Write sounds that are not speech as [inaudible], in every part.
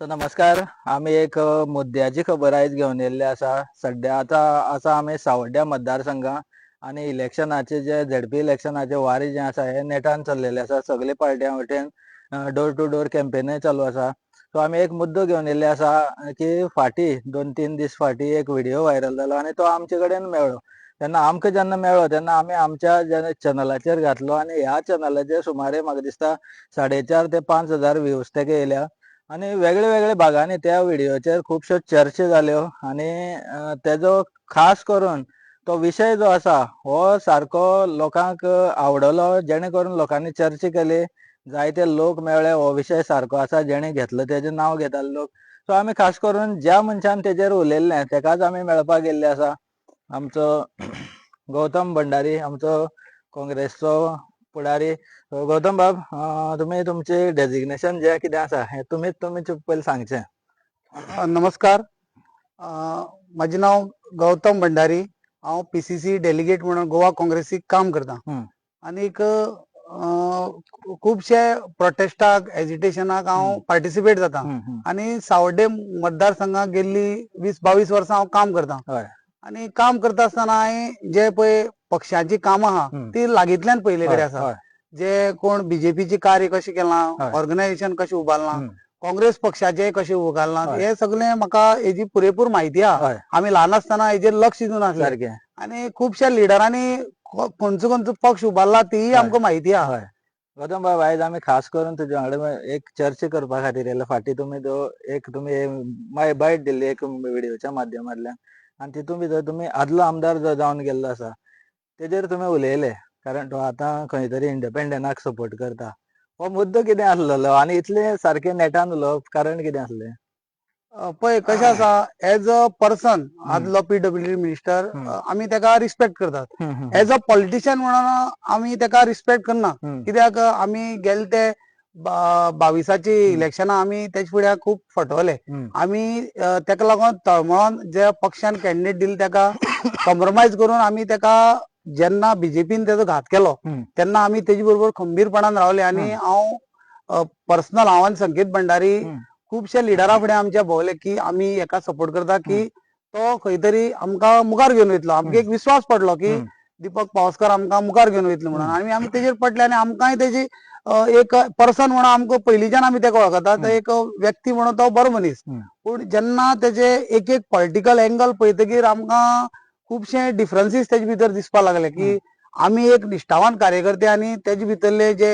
So नमस्कार. आम्ही एक मुद्द्याची खबर आयज घेवन येयल्ले आसा. सध्या आता आसा आमी सावड्ड्या मतदारसंघात आणि इलेक्शनाचे जे झेडपी इलेक्शनाचे वारें जे आसा हे नेटान चल्लेले आसा. सगळे पार्ट्यां वटेन डोर टू डोर कॅम्पेनूय चालू आसा. सो आमी एक मुद्दो घेवन येयल्ले आसा की फाटीं दोन तीन दीस फाटीं एक व्हिडिओ व्हायरल जालो आनी तो आमचे कडेन मेळ्ळो. तेन्ना आमकां जेन्ना मेळ्ळो तेन्ना आमी आमच्या चॅनलाचेर घातलो आनी ह्या चॅनलाचेर सुमारे म्हाका दिसता साडे चार ते पांच हजार व्ह्यूज तेका येयल्या आणि वेगळे वेगळे भागांनी त्या व्हिडिओचेर खुबश्यो चर्चा जाल्यो हो. आणि तेजो खास करून तो विशय जो आसा हो सारको लोकांक आवडलो जेणे करून लोकांनी चर्चा केली जायते लोक मेळ्ळे हो विशय सारको आसा जेणे घेतलो तेजें नांव घेताले लोक. सो आमी खास करून ज्या मनशान तेजेर उलयल्लें तेकाच आमी मेळपाक गेल्ले आसा आमचो [clears throat] गौतम भंडारी आमचो काँग्रेसचो फुडारी सो गौतम बाब तुमी तुमचे डेजिग्नेशन जे कितें आसा हें तुमीच तुमी पयलीं सांगचें. नमस्कार. माझे नाव गौतम भंडारी. हांव पीसीसी डेलिगेट म्हणून गोवा काँग्रेसीक काम करता. आनीक खुबशे प्रोटेस्टाक एजिटेशनाक हांव. पार्टिसिपेट जाता. आनी सावड्डे मतदारसंघात गेल्ली वीस बावीस वर्सां हांव काम करता. आनी काम करता आसतना हांवें जे पळय पक्षाची कामां आहा. ती लागींतल्यान पयले कडेन आसा. जे कोण बीजेपीचे कार्य कशें केलां. ऑर्गनायझेशन कशें उबारलां. काँग्रेस पक्षाचे कशें उबारलां. हे सगळें म्हाका हेजी पुरेपूर म्हायती आहा आमी ल्हान आसतना हेजेर लक्ष दिवन आसले सारकें आनी खुबश्या लिडरांनी खंयचो खंयचो पक्ष उबारला तीय. आमकां म्हायती आहा हय गौतम बाब आयज आमी खास करून तुज्या वांगडा एक चर्चा करपा खातीर येयला फाटीं तुमी जो एक तुमी माय बायट दिल्ली एक व्हिडिओच्या माध्यमांतल्यान आनी तितून भितर तुमी आदलो आमदार जो जावन गेल्लो आसा तेजेर तुमी उलयले कारण तो आतां खंय तरी इंडिपेंडंटाक सपोर्ट करता हो मुद्दो कितें आसलेलो आनी इतलें सारकें नेटान उलोवप कारण कितें आसलें पळय कशें आसा एज अ पर्सन आदलो पीडब्ल्यूडी मिनिस्टर. आमी तेका रिस्पेक्ट करतात एज अ पॉलिटिशियन म्हणून आमी तेका रिस्पेक्ट करना. कित्याक आमी गेले ते बावीसाची. इलेक्शनां आमी तेजे फुड्यान खूब फटवले. आमी तेका लागून तळमळोन ज्या पक्षान कॅन्डिडेट दिले तेका [coughs] कॉम्प्रोमायज करून आमी तेका जेन्ना बीजेपीन तेजो घात केलो हम्म. तेन्ना आमी तेजे बरोबर खंबीरपणान रावले आनी हांव पर्सनल हांव संकेत भंडारी. खुबशे लिडरा फुडें आमच्या भोंवले की आमी हेका सपोर्ट करता की. तो खंय तरी आमकां मुखार घेवन वयतलो आमकां एक विश्वास पडलो की. दीपक पावसकर आमकां मुखार घेवन वयतलो म्हणून. आनी आमी तेजेर पडले आनी आमकांय तेजी एक पर्सन म्हणून आमकां पयलींच्यान आमी तेका वळखता तो. एक व्यक्ती म्हणून तो बरो मनीस. पूण जेन्ना तेजे एक एक पॉलिटिकल एंगल पळयतकीर आमकां खुबशे डिफरन्सीस तेजे भितर दिसपाक लागले की आमी एक निश्ठावान कार्यकर्ते आनी तेजे भितरले जे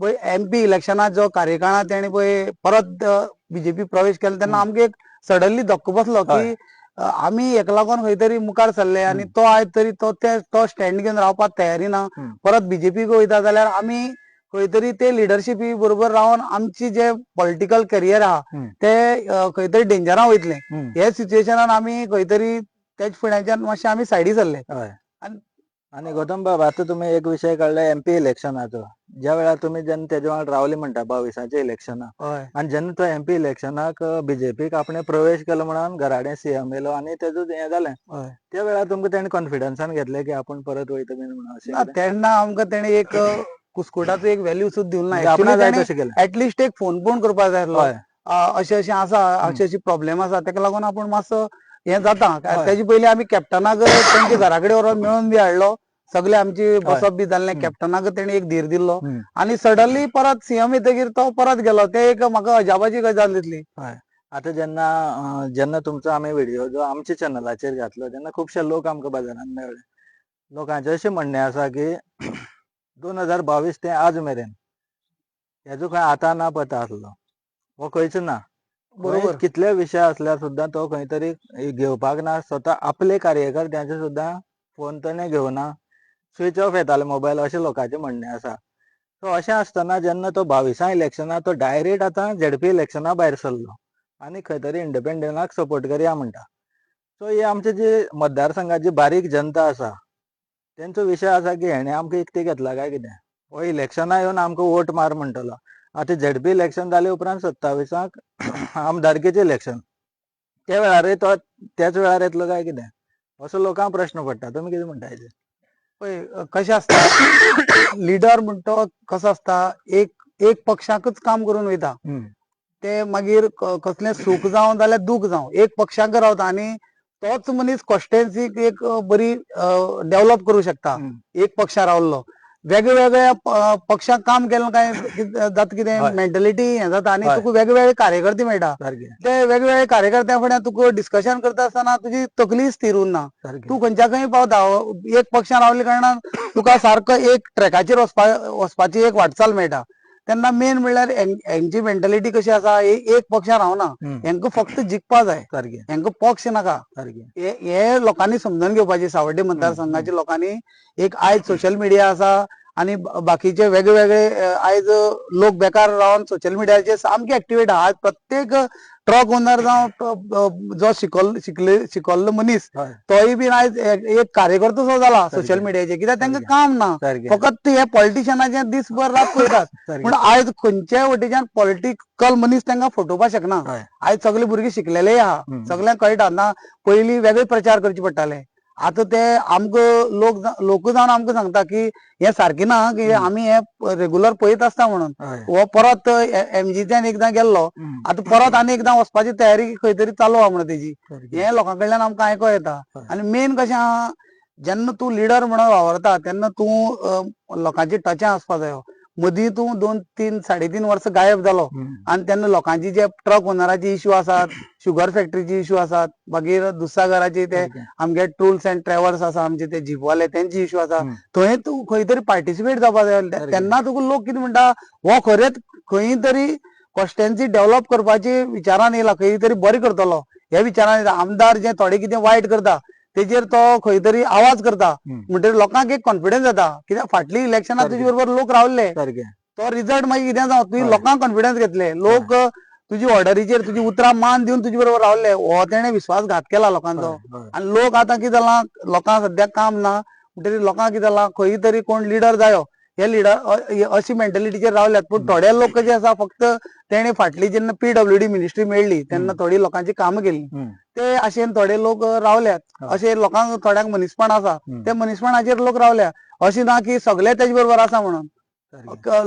पळय एमपी इलेक्शनात जो कार्यकाळात तेणे पळय परत बीजेपी प्रवेश केलो तेन्ना. आमकां एक सडनली धक्को बसलो. की आमी हेका लागून खंय तरी मुखार सरले आनी. तो आयज तरी तो ते तो स्टँड घेवन रावपाक तयारी ना. परत बीजेपीक वयता जाल्यार आमी खंय तरी ते लिडरशिपी बरोबर रावन आमची जे पॉलिटिकल करियर आहा. ते खंय तरी डेंजरान वयतले. हे सिच्युएशनान आमी खंय तरी तेज फुड्याच्यान मातशे आमी सायडी सरले हय. आनी- आणि गौतम बाब आता तुम्ही एक विषय काढला एमपी इलेक्शनाचो ज्या वेळार तुम्ही जेन्ना तेज्या वांगडा रावले म्हणटा बावीसाच्या इलेक्शनाक आणि जेन्ना तो एमपी इलेक्शनाक बीजेपीक आपणे प्रवेश केलो म्हणून घराडे सीएम येयलो आणि तेजो हें जालें हय. त्या वेळार तुमकां तेणें कॉन्फिडन्सान घेतलें की आपण परत वयता बीन म्हणून अशें? तेन्ना आमकां तेणे एक कुस्कोटाचो एक व्हॅल्यू सुद्दां दिवंक ना आपणा जाय तशें केलें. ऍटलिस्ट एक फोन पण करपाक जाय आसलो अशें अशें आसा अशें अशी प्रॉब्लेम आसा तेका लागून आपूण मातसो हें जाता. तेजे पयलीं आमी कॅप्टनाक तेंच्या घरा कडेन व्हरोन मेळोन बी हाडलो सगळे आमची बसप बी जाल्लें. कॅप्टनाक तेणे एक धीर दिल्लो. आनी सडनली परत सीएम येतकीर तो परत गेलो. ते एक म्हाका अजापाची गजाल दिसली आता जेन्ना जेन्ना तुमचो आमी व्हिडिओ जो आमच्या चॅनलाचेर घातलो तेन्ना खुबशे लोक आमकां बाजारांत मेळ्ळे लोकांचें अशें म्हणणें आसा की [clears throat] दोन हजार बावीस ते आज मेरेन. हेजो खंय आता ना पता आसलो. हो खंयच ना? बरोबर. खंय कितले विशय असल्यार सुद्दां तो खंय तरी घेवपाक ना स्वता आपले कार्यकर्त्याचे सुद्दां फोन ताणें घेवना. स्विच ऑफ येताले मोबायल अशें लोकांचें म्हणणें आसा सो अशें आसतना जेन्ना तो बावीसा इलेक्शना तो डायरेक्ट आतां झेडपी इलेक्शना भायर सरलो. आनी खंय तरी इंडिपेंडंटाक सपोर्ट करया म्हणटा सो ही आमची जी मतदारसंघाची बारीक जनता आसा तेंचो विशय आसा की हेणे आमकां इकते घेतला काय कितें? हो इलेक्शना येवन आमकां वोट मार म्हणटलो. आतां झेडपी इलेक्शन जाले उपरांत सत्ताविसाक आमदारकीचें इलेक्शन त्या वेळारय तो त्याच वेळार येतलो काय कितें? असो लोकांक प्रश्न पडटा तुमी कितें म्हणटा हेजेर पळय कशें आसता? लिडर म्हणटो कसो आसता? एक एक पक्षाकच काम करून वयता. ते मागीर कसलें सूख जावं जाल्यार दूख जावं. एक पक्षांक रावता आनी तोच मनीस कॉन्स्टिट्युएन्सीक एक बरी डेव्हलप करू शकता. एक पक्षां रावल्लो. वेगवेगळ्या पक्षांक काम केलें काय जाता कितें. मेंटलिटी हें जाता आनी. तुका वेगवेगळे कार्यकर्ते मेळटा. ते वेगवेगळे कार्यकर्त्या फुड्यान तुका डिस्कशन करता आसतना तुजी तकली स्थिर उरना. तू खंयच्या खंय पावता एक पक्षान रावले कारणान तुका सारको एक ट्रॅकाचेर वचपा वचपाची एक वाटचाल मेळटा. तेन्ना मेन म्हणल्यार हेंची मेंटलिटी कशी आसा एक पक्षान रावना. हेंका फक्त जिखपा जाय सारखे. हेंका पक्ष नाका. सारखे. हे हे लोकांनी समजून घेवपाचे सावड्डे मतदारसंघाच्या लोकांनी एक आयज सोशल मिडिया आसा आणि ब- बाकीचे वेगवेगळे आयज लोक बेकार रावन सोशल मिडियाचेर सामके ऍक्टिव्हेट आहा आज प्रत्येक ट्रक ओनर जावं जो शिकल शिकले शिकल्लो मनीस तोय बीन आयज एक कार्यकर्तो सो जाला. सोशल मिडियाचेर कित्याक तांकां. काम ना फकत हे पॉलिटिशियनाचे दिसभर रात पळयतात [laughs] पूण आयज खंयच्याय वटेच्यान पॉलिटिकल मनीस तांकां फटोवपाक शकना आयज सगळे भुरगे शिकलेले आहा. सगळ्यांक कळटा ना पयलीं वेगळे प्रचार करचे पडटाले आतां ते आमकां लोक लोक जावन आमकां सांगता की हे सारखें ना की. आमी हे रेग्युलर पळयत आसता म्हणून हो परत एमजीच्यान एकदां गेल्लो. आतां परत आनी एकदां वचपाची तयारी खंय तरी चालू आहा म्हणून तेजी. हे लोकां कडल्यान आमकां आयको येता. आनी मेन कशें आहा जेन्ना तूं लिडर म्हणून वावरता तेन्ना तूं लोकांची टचां आसपा जायो मदीं तूं दोन तीन साडे तीन वर्सां गायब जालो. आणि तेन्ना लोकांची जे ट्रक ओनराचे इश्यू आसात शुगर फॅक्टरीचे इश्यू आसात मागीर दुसागराचे ते. आमगे टूल्स अँड ट्रॅव्हल्स आसा आमचे ते जीपवाले त्यांचे इश्यू आसा. थंय तूं खंय तरी पार्टिसिपेट जावपा जाय. तेन्ना तुका लोक कितें म्हणटा हो खरेंच खंय तरी कॉन्स्टिट्युएन्सी डेव्हलप करपाचे विचारान येयला खंय तरी बरें करतलो ह्या विचारान आमदार जे थोडे कितें वायट करता तेजेर तो खंय तरी आवाज करता. हम्म. म्हणटकीर लोकांक एक कॉन्फिडन्स जाता. कित्याक फाटली इलेक्शनां सारकें. तुजे बरोबर लोक रावले तो रिझल्ट मागीर कितें जावं? तुवें. लोकांक कॉन्फिडन्स घेतले. लोक तुजी ऑर्डरीचेर तुजी उतरां मान दिवन तुजे बरोबर रावले हो तेणे विश्वासघात केला लोकांचो. आनी लोक आतां कितें जालां? लोकांक सद्याक काम ना. म्हणटकीर लोकांक कितें जालां? खंय तरी कोण लिडर जायो. हे लिडर अशी मेंटलिटीचेर रावल्यात पूण. थोडे लोक जे आसा फक्त तेणे फाटली जेन्ना पीडब्ल्यूडी मिनिस्ट्री मेळ्ळी तेन्ना. थोडी लोकांची कामां केली. ते आशेन थोडे लोक रावल्यात. अशे लोकांक थोड्यांक मनीसपण आसा. ते मनीसपणाचेर लोक रावल्या अशें ना की सगळे तेजे बरोबर आसा म्हणून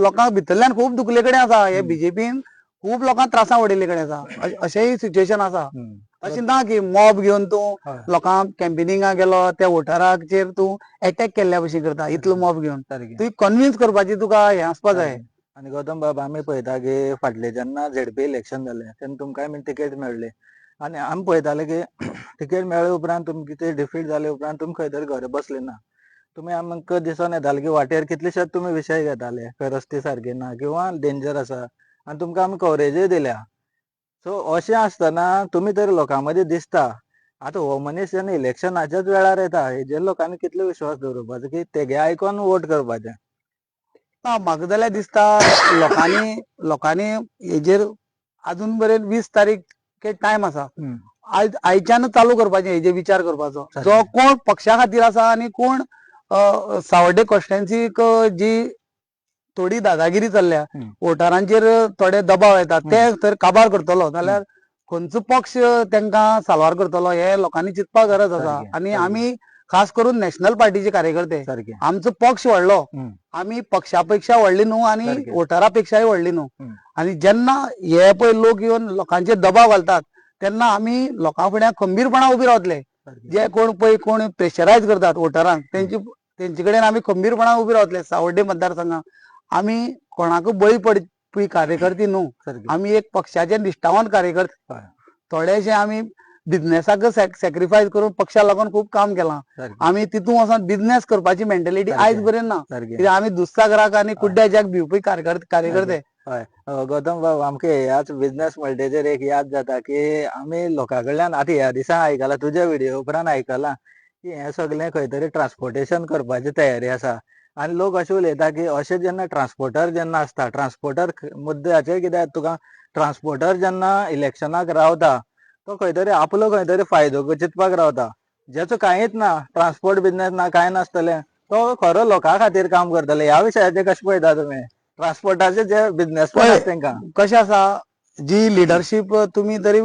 लोकांक भितरल्यान खूब दुखले कडेन आसा हे. बीजेपीन खूब लोकांक त्रासां उडयल्ले कडेन आसा अशेंय सिच्युएशन आसा. अशें ना की मॉब घेवन तूं. लोकांक कॅम्पेनिंगाक गेलो त्या वोटराचेर तू अटॅक केल्ल्या भशेन करता इतलो मॉब घेवन. तुवें कन्विन्स करपाची तुका हें आसपा जाय आणि गौतम बाब आमी पळयता की फाटले. जेन्ना झेडपी इलेक्शन जालें तेन्ना तुमकां आमी तिकेट मेळ्ळी आनी आमी पळयताले की [clears throat] तिकेट मेळ्ळे उपरांत तुमचे ते डिफीट जाले उपरांत तुमी खंय तरी घरा बसले ना. तुमी आमकां दिसून येताले की वाटेर कितलेशेच तुमी विशय घेताले. खंय रस्ते सारके ना. किंवा डेंजर आसा आनी तुमकां आमी कवरेजूय दिल्या. सो अशें आसतना तुमी तर लोकां मदीं दिसता. आतां हो मनीस जेन्ना इलेक्शनाच्याच वेळार येता. हेजेर लोकांनी कितलो विश्वास दवरपाचो की तेगे आयकोन वोट करपाचें ना म्हाका जाल्यार दिसता. लोकांनी लोकांनी हेजेर अजून मेरेन वीस तारीख टायम आसा. आयज आयच्यानच चालू करपाचें हेजेर विचार करपाचो. जो कोण पक्षा खातीर आसा आनी कोण सावड्डे कॉन्स्टिट्युएन्सीक जी थोडी दादागिरी चल्ल्या. वोटरांचेर थोडे दबाव येतात ते तर काबार करतलो जाल्यार खंयचो पक्ष तांकां साल्वार करतलो हे लोकांनी चिंतपाक गरज आसा आनी. आमी खास करून नॅशनल पार्टीचे कार्यकर्ते आमचो पक्ष व्हडलो. आमी पक्षापेक्षा व्हडली न्हू आनी सारकें. वोटरापेक्षाय व्हडली न्हू. आनी जेन्ना हे पळय लोक येवन लोकांचेर दबाव घालतात तेन्ना आमी लोकां फुड्यान खंबीरपणान उबे रावतले. जे कोण पळय कोण प्रेशरायज करतात वोटरांक तेंची तेंचे कडेन आमी खंबीरपणान उबे रावतले सावड्डे मतदारसंघात आमी कोणाकूय बळी पडपी कार्यकर्ते न्हू. आमी एक पक्षाचे निश्ठावान कार्यकर्ते. थोडेशे आमी बिझनेसाक सॅक्रिफायस करून पक्षा लागून खूब काम केलां. आमी तितून वचोन बिझनेस करपाची मेंटेलिटी. आयज पर्यंत ना. कित्याक आमी दुसऱ्याक आनी कुड्ड्याच्याक भिवपी कार्यकर्ते कार्यकर्ते हय गौतम बाब आमकां ह्याच बिझनेस म्हणटेचेर एक याद जाता की आमी लोकां कडल्यान आतां ह्या दिसा आयकलां तुज्या व्हिडिओ उपरांत आयकलां की हें सगळें खंय तरी ट्रान्सपोर्टेशन करपाची तयारी आसा आनी लोक अशें उलयता की अशें जेन्ना ट्रान्सपोर्टर जेन्ना आसता ट्रान्सपोर्टर मुद्द्याचेर कित्याक तुका ट्रान्सपोर्टर जेन्ना इलेक्शनाक रावता तो खंय तरी आपलो खंय तरी फायदो चिंतपाक रावता. जेचो कांयच ना ट्रान्सपोर्ट बिझनेस ना कांय नासतलें तो खरो लोकां खातीर काम करतले. ह्या विशयाचेर कशें पळयता तुमी? ट्रान्सपोर्टाचे जे बिझनेस पळय, तांकां. कशें आसा? जी लिडरशीप तुमी तरी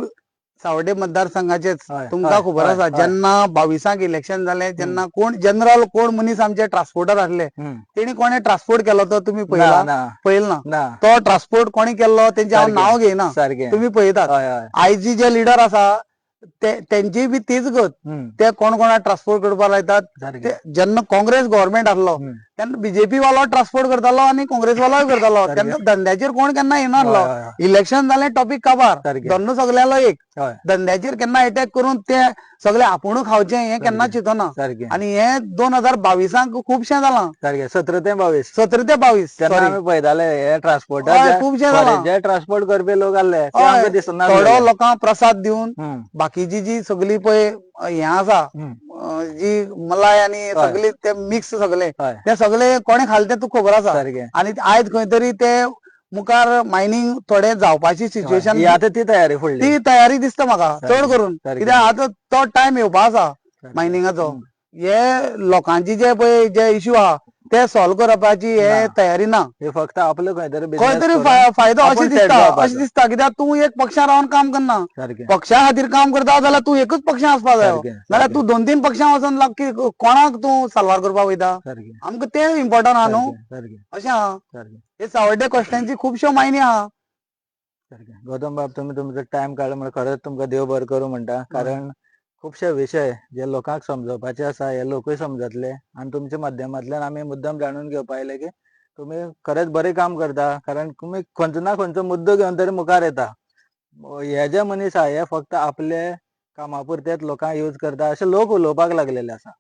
सावडे मतदारसंघाचेच हय, तुमकां खबर आसा. जेन्ना बावीसाक इलेक्शन जालें जेन्ना कोण जनरल कोण मनीस आमचे ट्रान्सपोर्टर आसले. तेणी कोणे ट्रान्सपोर्ट केलो तो तुमी पळयला पळयला ना. तो ट्रान्सपोर्ट कोणी केल्लो तेंचे हांव. नांव घेयना तुम्ही पळयतात आयजी जे लिडर आसा ते तेंची बी तीच गत. ते कोण कोणाक ट्रान्सपोर्ट करपाक लायतात जेन्ना काँग्रेस गव्हर्मेंट आसलो. तेन्ना बीजेपी वालो ट्रान्सपोर्ट करतालो आणि काँग्रेस वालोय करतालो. तेन्ना धंद्याचेर कोण केन्ना येनासलो. इलेक्शन जालें टॉपिक काबार. धंदो सगल्यालो एक धंद्याचेर केन्ना अटॅक करून ते सगळे आपुणू खावचे हे केन्ना. चिंतना. सारखे. आणि हे दोन हजार बावीसाक खुबशें जालां सारखे सतरा ते बावीस. सतरा ते बावीस तेन्ना. आमी पळयताले हे ट्रान्सपोर्टर हय, खुबशें जालां. जे ट्रान्सपोर्ट करपी लोक आसले ते हय, आमकां दिसना थोडो लोकांक प्रसाद दिवन. बाकीची जी सगळी पळय हें आसा जी मलाई आणि सगळे ते मिक्स सगळे ते सगळे कोणे खाले ते तुका खबर आसा. सारखे. आणि आयज खंय तरी ते मुखार मायनिंग थोडे जावपाची सिच्युएशन ही आता ती तयारी फुडली ती तयारी दिसता म्हाका. चड करून. कित्याक आतां तो टायम येवपा आसा. मायनिंगाचो. हे लोकांची जे पळय जे इश्यू आहा ते सॉल्व करपाची हे. तयारी ना. हे फक्त आपलं खंय तरी खंय तरी फायदो अशें दिसता. अशें दिसता कित्याक तूं एक पक्षां रावन काम करना पक्षा खातीर काम करता जाल्यार तूं एकूच पक्षां आसपा जाय नाल्यार. तूं दोन तीन पक्षां वचून की कोणाक तूं साल्वार करपाक वयता. आमकां ते इम्पॉर्टंट आहा न्हू. अशें आहा हे सावड्डे कॉस्ट्यांची खुबश्यो मायनी आहा गौतम बाब तुम्ही तुमचो टायम काडलो म्हणून खरंच तुमकां देव बरें करूं म्हणटा. कारण खुबशे विशय जे लोकांक समजोवपाचे आसा हे लोकूय समजतले. आनी तुमच्या माध्यमांतल्यान आमी मुद्दम जाणून घेवपा आयले की तुमी खरेंच बरें काम करता कारण तुमी खंयचो ना खंयचो मुद्दो घेवन तरी मुखार येता. हे जे मनीस आहा हे फक्त आपले कामा पुरतेच लोकांक यूज करता अशे लोक उलोवपाक लागलेले आसा.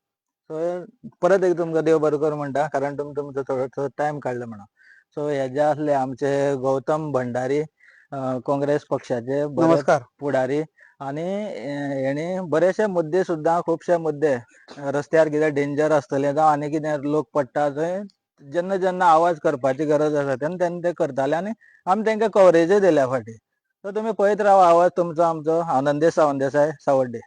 सो परत एक तुमकां देव बरें करूं म्हणटा कारण तुमी तुमचो थोडोसो टायम काडलो म्हणून. सो हे जे आसले आमचे गौतम भंडारी काँग्रेस पक्षाचे नमस्कार. फुडारी आणि हेणी बरेचशे मुद्दे सुद्दां खुबशे मुद्दे रस्त्यार कितें डेंजर आसतले जावं आनी कितें लोक पडटा थंय जेन्ना जेन्ना आवाज करपाची गरज आसा तेन्ना तेन्ना ते करताले आनी आमी तांकां कवरेजूय दिल्या फाटीं सो तुमी पळयत रावा आवाज तुमचो आमचो. आनंदे सावंदेसाय सावड्डे.